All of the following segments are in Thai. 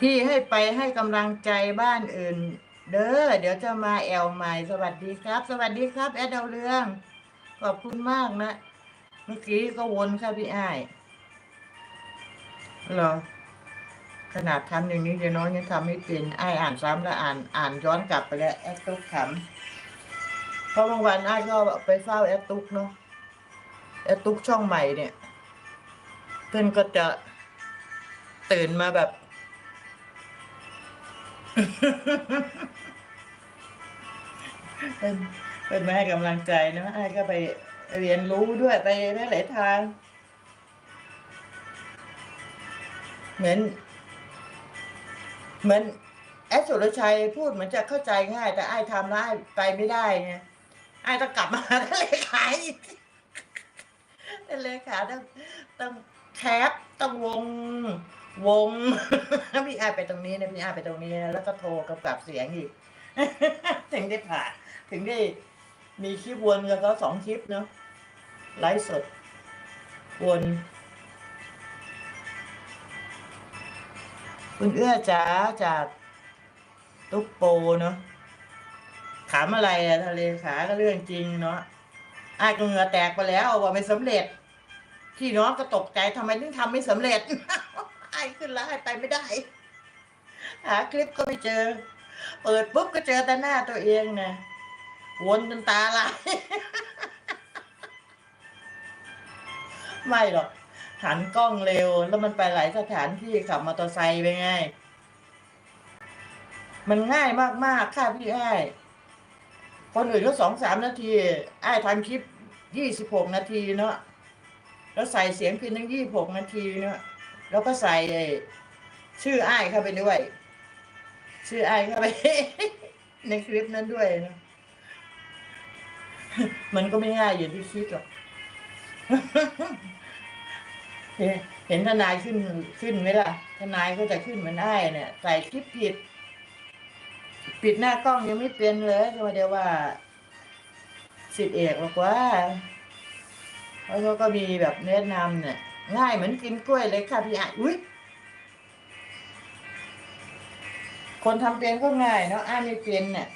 พี่ให้ไปให้กำลังใจบ้านอื่น เด้อเดี๋ยวจะมาแอลใหม่ สวัสดีครับ สวัสดีครับ แอดดาวเรือง ขอบคุณมากนะ เมื่อกี้ก็วนค่ะพี่อ้ายเหรอขนาดทำอย่างนี้เดี๋ยวน้องยังทำไม่เป็นไอ้อ่านซ้ำแล้วอ่านอ่านย้อนกลับไปแล้วแอดตุ๊กขำเพราะบางวันไอ้ก็ไปเฝ้าแอดตุ๊กเนาะแอดตุ๊กช่องใหม่เนี่ยเพื่อนก็จะตื่นมาแบบ เป็นเป็นมาให้กำลังใจนะไอ้ก็ไปเรียนรู้ด้วยไปหลายทาง เหมือน เหมือนแอดสุรชัยพูดเหมือนจะเข้าใจง่าย แต่ไอ้ทำแล้วไอ้ไปไม่ได้ไงไอ้ต้องกลับมาก็เลขายอีกเลยขาต้องต้องแคปต้องวง วง พี่ไอ้าไปตรงนี้นะพี่ไอ้าไปตรงนี้นะแล้วก็โทรกับกลับเสียงอีก ถึงได้ผ่านถึงได้มีคลิปวนกับเขาสองคลิปเนาะไลฟ์สดวนคุณเอื้อจ๋าจากตุ๊กโปเนาะถามอะไรอะทะเลขาก็เรื่องจริงเนาะอ้าก็เหงื่อแตกไปแล้วว่าไม่สำเร็จพี่น้องก็ตกใจทำไมถึงทำไม่สำเร็จ อ้ายขึ้นแล้วอ้ายไปไม่ได้ หาคลิปก็ไม่เจอ เปิดปุ๊บก็เจอแต่หน้าตัวเองนะวนจนตาลายไม่หรอกหันกล้องเร็ว แล้วมันไปหลายสถานที่ขับมอเตอร์ไซค์ไปไงมันง่ายมากๆค่ะพี่ไอ้คนอื่นก็สองสามนาทีไอ้ทำคลิปยี่สิบหกนาทีเนาะแล้วใส่เสียงพินทั้งยี่หกนาทีเนาะ แล้วก็ใส่ชื่อไอ้ายเข้าไปด้วย ชื่อไอ้ายเข้าไป ในคลิปนั้นด้วยเนาะมันก็ไม่ง่ายอย่างที่คิดหรอกเห็นทนายขึ้นขึ้นไหมล่ะ ทนายก็จะขึ้นเหมือนไอ้ายเนี่ยใส่คลิปผิด ปิดหน้ากล้องยังไม่เป็นเลยก็มาเดียวว่าสิทธิเอกบอกว่าแล้วเขาก็มีแบบแนะนำเนี่ย ง่ายเหมือนกินกล้วยเลยค่ะพี่อะอุ้ยคนทำเป็นก็ง่ายเนาะอ้ายไม่เป็นเนี่ย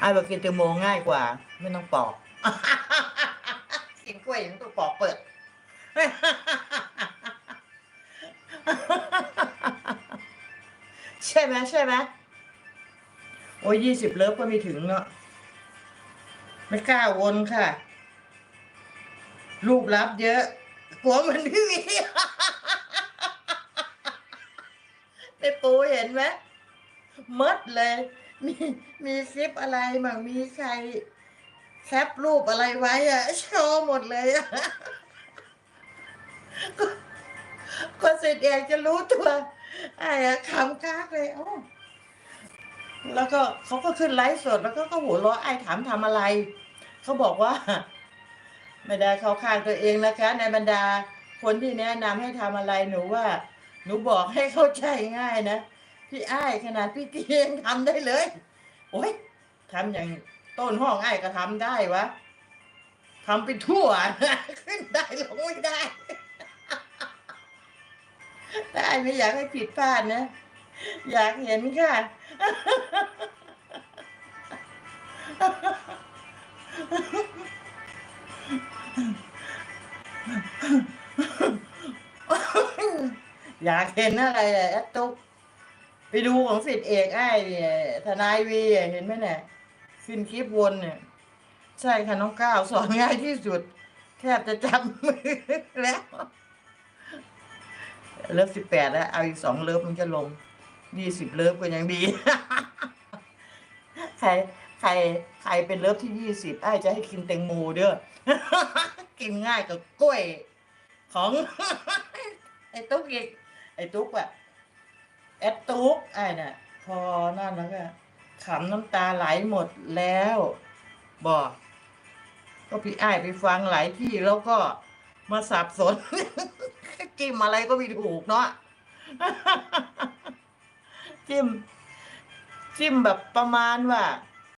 ไอ้บอกกินแตงโมง่ายกว่า ไม่ต้องปอก กินกล้วยยังต้องปอกเปิด ใช่ไหมใช่ไหม โอ้ยยี่สิบเลิฟก็ไม่ถึงเนาะไม่กล้าวนค่ะ รูปลับเยอะ กลัวมันพี่วีในปูเห็นไหมมดเลย มีมีคลิปอะไรมั่งมีใครแคปรูปอะไรไว้อะโชว์หมดเลยอะก็ก็เสร็จเองจะรู้ตัวไอ้อะขำกากเลยอ้า แล้วก็เขาก็ขึ้นไลฟ์สดแล้วก็ก็หัวเราะไอ้ถามทำอะไร เขาบอกว่า ไม่ได้เขาข้างตัวเองนะคะ ในบรรดาคนที่แนะนำให้ทำอะไรหนูว่า หนูบอกให้เข้าใจง่ายนะพี่ไอ้ขนาดพี่เตียงทำได้เลย โอ้ยทำอย่างต้นห้องไอ้ก็ทำได้วะทำไปทั่วขึ้นได้ลงไม่ได้แต่อ้ไม่อยากให้ผิดพลาดนะ อยากเห็นค่ะ อยากเห็นอะไรแอดตุ๊กไปดูของสิทธิเอกไอ้เนี่ยทนายวีเห็นไหมเนี่ยขึ้นคลิปวนเนี่ย ใช่ค่ะน้องก้าวสอนง่ายที่สุด แทบจะจำมือแล้ว เลิฟสิบแปดแล้ว เอาอีกสองเลิฟมันจะลง ยี่สิบเลิฟก็ยังดี ใครใครใครเป็นเลิฟที่ยี่สิบไอ้จะให้กินแตงโมเด้อ กินง่ายกับกล้วย ของ ไอ้ตุ๊กอีกไอ้ตุ๊กอะแอดตุ๊กไอ้น่ะ พอนั่นแล้วก็ขำน้ำตาไหลหมดแล้วบอกก็พี่ไอ้ไปฟังหลายที่แล้วก็มาสับสน จิ้มอะไรก็ไม่ถูกเนาะ จิ้ม จิ้มแบบประมาณว่า